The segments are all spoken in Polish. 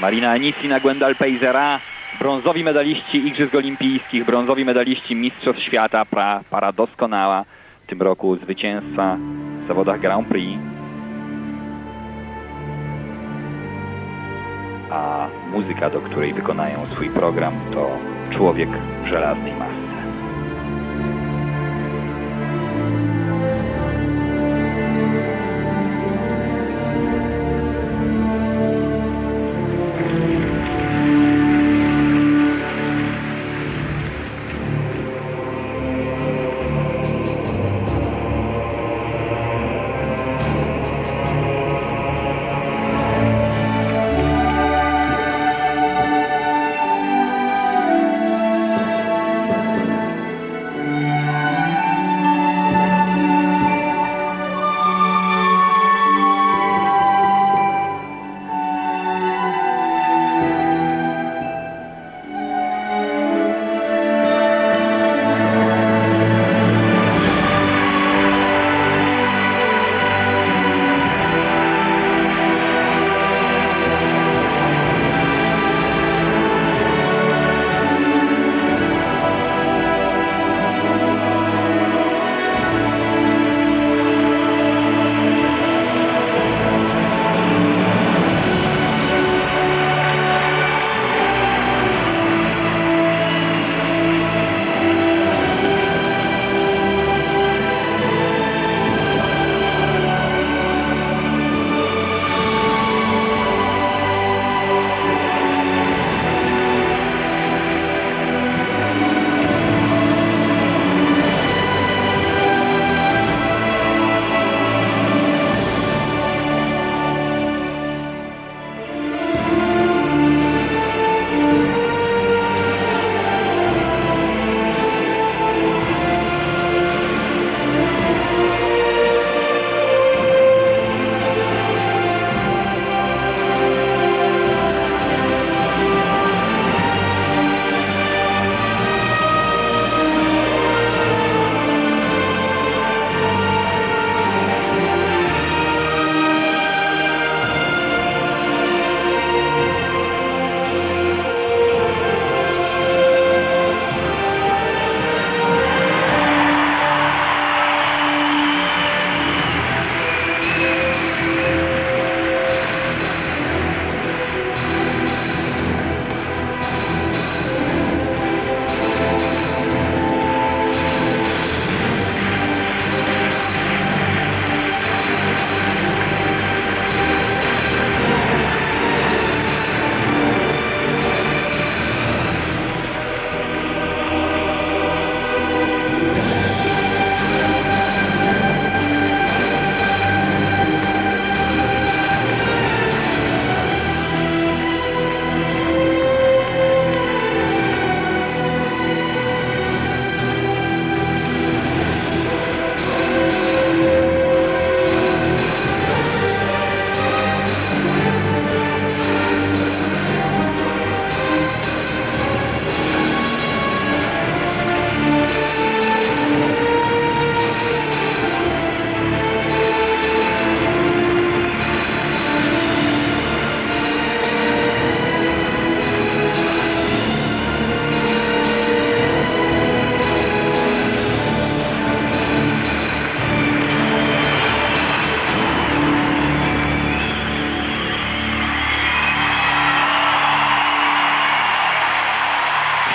Marina Anicina, Gwendal Pejzera, brązowi medaliści Igrzysk Olimpijskich, brązowi medaliści Mistrzostw Świata, pra, para doskonała, w tym roku zwycięzca w zawodach Grand Prix. A muzyka, do której wykonają swój program to Człowiek w żelaznej masce.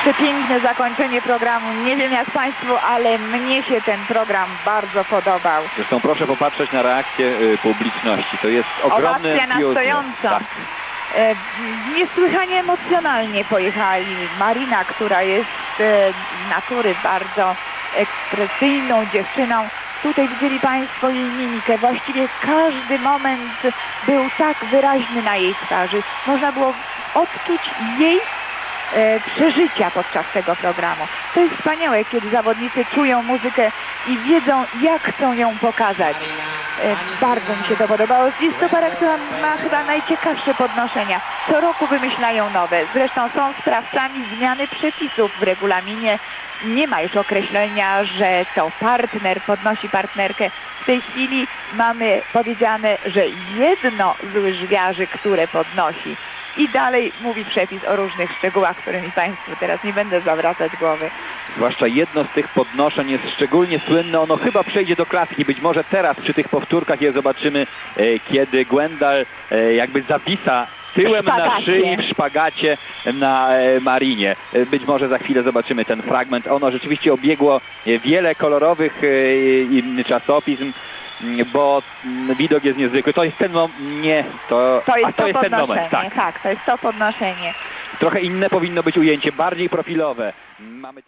Przepiękne zakończenie programu. Nie wiem jak Państwu, ale mnie się ten program bardzo podobał. Zresztą proszę popatrzeć na reakcję y, publiczności. To jest ogromny Owacja na stojąco. Tak. E, niesłychanie emocjonalnie pojechali. Marina, która jest e, natury bardzo ekspresyjną dziewczyną. Tutaj widzieli Państwo jej mimikę. Właściwie każdy moment był tak wyraźny na jej twarzy. Można było odczuć jej przeżycia podczas tego programu. To jest wspaniałe, kiedy zawodnicy czują muzykę i wiedzą, jak chcą ją pokazać. E, Bardzo mi się to podobało. Jest to para, która ma chyba najciekawsze podnoszenia. Co roku wymyślają nowe. Zresztą są sprawcami zmiany przepisów w regulaminie. Nie ma już określenia, że to partner podnosi partnerkę. W tej chwili mamy powiedziane, że jedno z łyżwiarzy, które podnosi, i dalej mówi przepis o różnych szczegółach, którymi Państwu teraz nie będę zawracać głowy. Zwłaszcza jedno z tych podnoszeń jest szczególnie słynne. Ono chyba przejdzie do klasyki. Być może teraz przy tych powtórkach je zobaczymy, e, kiedy Gwendal e, jakby zawisa tyłem na szyi w szpagacie na e, Marinie. Być może za chwilę zobaczymy ten fragment. Ono rzeczywiście obiegło wiele kolorowych czasopism, bo m, widok jest niezwykły. To jest ten moment, nie, to, To jest a to, to, jest ten moment, tak. tak, to jest to podnoszenie. Trochę inne powinno być ujęcie, bardziej profilowe. Mamy